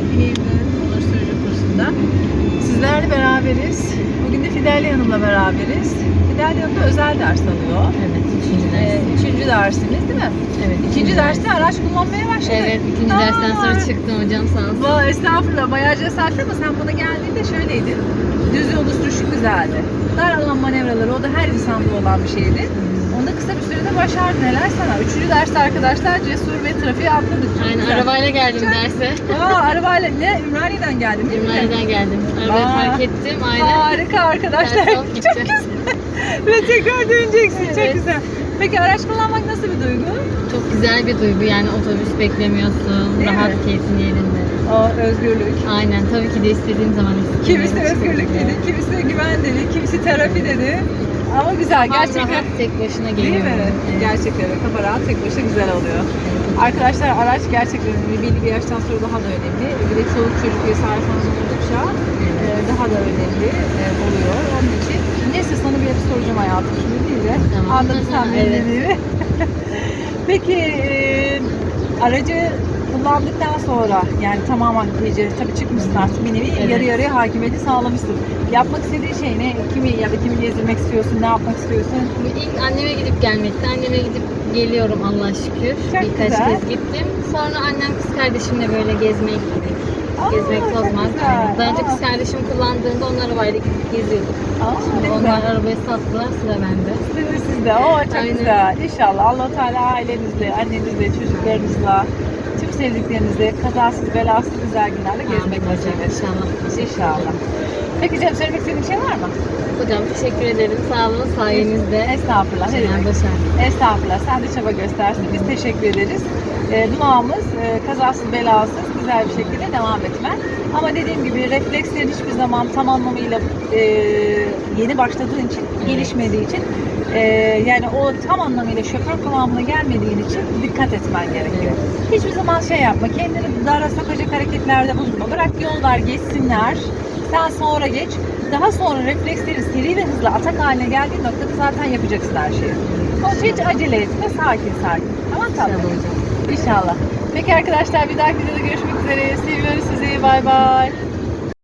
yılın onur sürücü kursunda. Sizlerle beraberiz. Bugün de Fidelya Hanım'la beraberiz. Fidelya Hanım da özel ders alıyor. Evet, üçüncü ders. Ee, üçüncü dersiniz değil mi? evet, İkinci derste araç kullanmaya başladık. Evet, ikinci Aa, dersten sonra çıktım hocam sağ olsun. Vay estağfurullah bayağı cesaretli ama sen bana geldiğinde şöyleydin. Düz yolda sürüşü güzeldi. Dar alan manevraları o da her insanda olan bir şeydi. Onu da kısa bir sürede başardın. Neler sana? Üçüncü derste arkadaşlar cesur ve trafiğe atladık. Çok Aynen, güzel. arabayla geldim Çok- derse. Aa arabayla ne? Ümraniye'den geldin değil mi? Ümraniye'den geldim. Arabayı Aa. park ettim, aynen. Harika arkadaşlar. Çok güzel. ve tekrar döneceksin. Çok Evet. güzel. Peki araç kullanmak nasıl bir duygu? Çok güzel bir duygu yani otobüs beklemiyorsun, Değil rahat mi? keyfin yerinde. O özgürlük. Aynen, tabii ki de istediğim zaman istediğim Kimisi özgürlük dedi, kimisi güven dedi, kimisi terapi dedi. Ama güzel, gerçekten. rahat tek başına Değil geliyorum. mi? Evet. Gerçekten. Kafa rahat, tek başına güzel oluyor. Arkadaşlar araç gerçekten. Belli bir yaştan sonra daha da önemli. Bir de çoluk çocuk vesaire falan oldukça e, daha da önemli e, oluyor. Onun için neyse sana bir yere soracağım hayatım şimdi değil de. Tamam. Anladın sen Evet. Peki e, aracı kullandıktan sonra yani tamamen iyice tabii çıkmışsın artık bir nevi Evet. yarı yarıya hakimiyeti sağlamışsın. Yapmak istediğin şey ne? Kimi ya da kimi gezdirmek istiyorsun? Ne yapmak istiyorsun? İlk anneme gidip gelmekti. Anneme gidip geliyorum Allah'a şükür. Çok Birkaç güzel. kez gittim. Sonra annem kız kardeşimle böyle gezmeye gittik. Aa, Gezmek güzel. Yani Daha önce kız kardeşim kullandığında onlar arabayla gidip geziyorduk. Aa, Şimdi onlar güzel. arabayı sattılar sıra bende. Sizin sizde. Oo çok Aynen. güzel. İnşallah allah Teala ailenizle, annenizle, çocuklarınızla, tüm sevdiklerinizle kazasız belasız güzel günlerle gezmek nasip etsin. inşallah. İnşallah. Peki Cem söylemek istediğin bir şey var mı? Hocam teşekkür ederim. Sağ olun sayenizde. Estağfurullah. Ne demek? Estağfurullah. Sen de çaba göstersin. Biz teşekkür ederiz. E, duamız e, kazasız belasız güzel bir şekilde devam etmen. Ama dediğim gibi reflekslerin hiçbir zaman tam anlamıyla e, yeni başladığın için, gelişmediği için e, yani o tam anlamıyla şoför kıvamına gelmediğin için dikkat etmen gerekiyor. Hiçbir zaman şey yapma, kendini dara sokacak hareketlerde bulunma. Bırak yollar geçsinler, sen sonra geç. Daha sonra reflekslerin seri ve hızlı atak haline geldiği noktada zaten yapacaksın her şeyi. Onun için hiç acele etme, sakin sakin. Tamam tatlım. İnşallah hocam. İnşallah. Peki arkadaşlar bir dahaki videoda görüşmek üzere. Seviyoruz sizi. Bay bay.